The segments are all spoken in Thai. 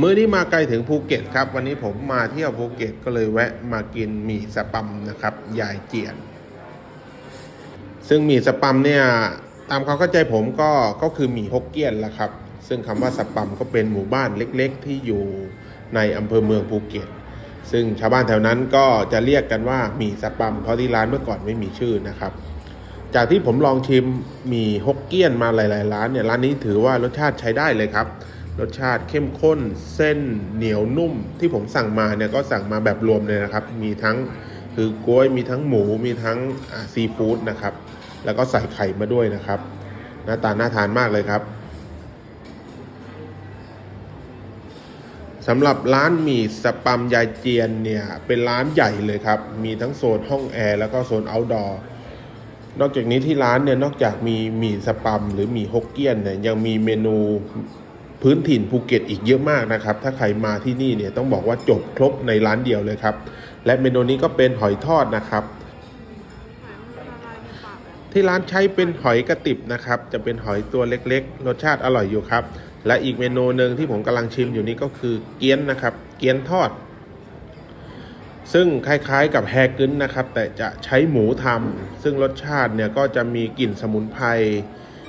มื้อนี้มาไกลถึงภูเก็ตครับ วันนี้ผมมาเที่ยวภูเก็ตก็เลยแวะมากินหมี่สปัมนะครับ ยายเจียน ซึ่งหมี่สปัมเนี่ยตามความเข้าใจผมก็ก็คือหมี่ฮกเกี้ยนละครับ ซึ่งคำว่าสปัมก็เป็นหมู่บ้านเล็กๆ ที่อยู่ในอำเภอเมืองภูเก็ต ซึ่งชาวบ้านแถวนั้นก็จะเรียกกันว่าหมี่สปัมเพราะที่ร้านเมื่อก่อนไม่มีชื่อนะครับ จากที่ผมลองชิมหมี่ฮกเกี้ยนมาหลาย ๆ ร้านเนี่ยร้านนี้ถือว่ารสชาติใช้ได้เลยครับ รสชาติเข้มข้นเส้นเหนียวนุ่มที่ผมสั่งมาเนี่ยก็สั่งมาแบบรวมเลยนะครับ มีทั้งคือกล้วยมีทั้งหมูมีทั้งซีฟู้ดนะครับ แล้วก็ใส่ไข่มาด้วยนะครับ หน้าตาน่าทานมากเลยครับสำหรับร้านหมี่สปัมยายเจียนเนี่ยเป็นร้านใหญ่เลยครับ มีทั้งโซนห้องแอร์แล้วก็โซน outdoor นอกจากนี้ที่ร้านเนี่ยนอกจากมีหมี่สปัมหรือหมี่ฮกเกี้ยนเนี่ยยังมีเมนู พื้นถิ่นภูเก็ตอีกเยอะมากนะครับ ถ้าใครมาที่นี่เนี่ยต้องบอกว่าจบครบในร้านเดียวเลยครับ และเมนูนี้ก็เป็นหอยทอดนะครับ ที่ร้านใช้เป็นหอยกระติบนะครับ จะเป็นหอยตัวเล็กๆ รสชาติอร่อยอยู่ครับ และอีกเมนูหนึ่งที่ผมกำลังชิมอยู่นี้ก็คือเกี๊ยนนะครับ เกี๊ยนทอด ซึ่งคล้ายๆกับแฮกึนนะครับ แต่จะใช้หมูทำซึ่งรสชาติเนี่ยก็จะมีกลิ่นสมุนไพร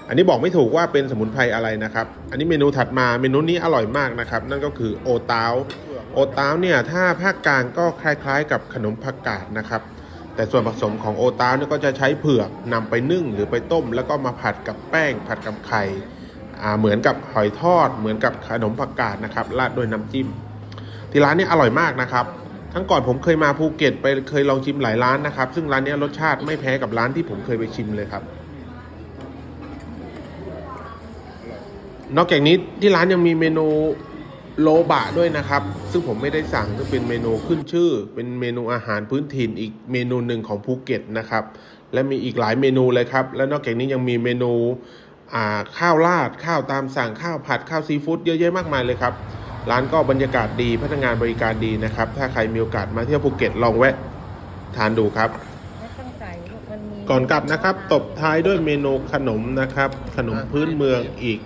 อันนี้บอกไม่ถูกว่าเป็นสมุนไพรอะไรนะครับ อันนี้เมนูถัดมาเมนูนี้อร่อยมากนะครับ นั่นก็คือโอตาวโอตาวเนี่ยถ้าภาคกลางก็คล้ายๆ กับขนมผักกาดนะครับ แต่ส่วนผสมของโอตาวเนี่ยก็จะใช้เผือกนำไปนึ่งหรือไปต้ม แล้วก็มาผัดกับแป้ง ผัดกับไข่เหมือนกับหอยทอด เหมือนกับขนมผักกาดนะครับราดด้วยน้ำจิ้ม ที่ร้านนี้อร่อยมากนะครับทั้งก่อนผมเคยมาภูเก็ตไปเคยลองชิมหลายร้านนะครับ ซึ่งร้านนี้รสชาติไม่แพ้กับร้านที่ผมเคยไปชิมเลยครับ นอกจากนี้ที่ร้านยังมีเมนูโลบะด้วยนะครับ ซึ่งผมไม่ได้สั่งซึ่งเป็นเมนูขึ้นชื่อ เป็นเมนูอาหารพื้นถิ่นอีกเมนูหนึ่งของภูเก็ตนะครับ และมีอีกหลายเมนูเลยครับ และนอกจากนี้ยังมีเมนูอ่าข้าวราด ข้าวตามสั่งข้าวผัดข้าวซีฟู้ดเยอะแยะมากมายเลยครับ ร้านก็บรรยากาศดีพนักงานบริการดีนะครับ ถ้าใครมีโอกาสมาเที่ยวภูเก็ตลองแวะทานดูครับไม่ต้องใส่ลูกมันมีก่อนกลับนะครับ ตบท้ายด้วยเมนูขนมนะครับ ขนมพื้นเมืองอีก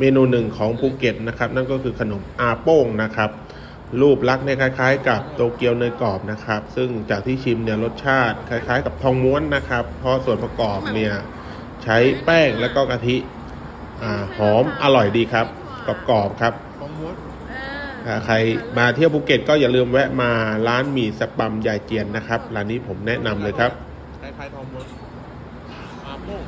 เมนูหนึ่งของภูเก็ตนะครับ นั่นก็คือขนมอาโป้งนะครับ รูปลักษณ์เนี่ยคล้าย ๆ กับโตเกียวเนยกรอบนะครับ ซึ่งจากที่ชิมเนี่ยรสชาติคล้าย ๆ กับทองม้วนนะครับ เพราะส่วนประกอบเนี่ยใช้แป้งแล้วก็กะทิอ่าหอมอร่อยดีครับกรอบๆครับถ้าใครมาเที่ยวภูเก็ตก็อย่าลืมแวะมาร้านหมี่สปัมยายเจียนนะครับ ร้านนี้ผมแนะนำเลยครับคล้ายๆทองม้วนอาโป้ง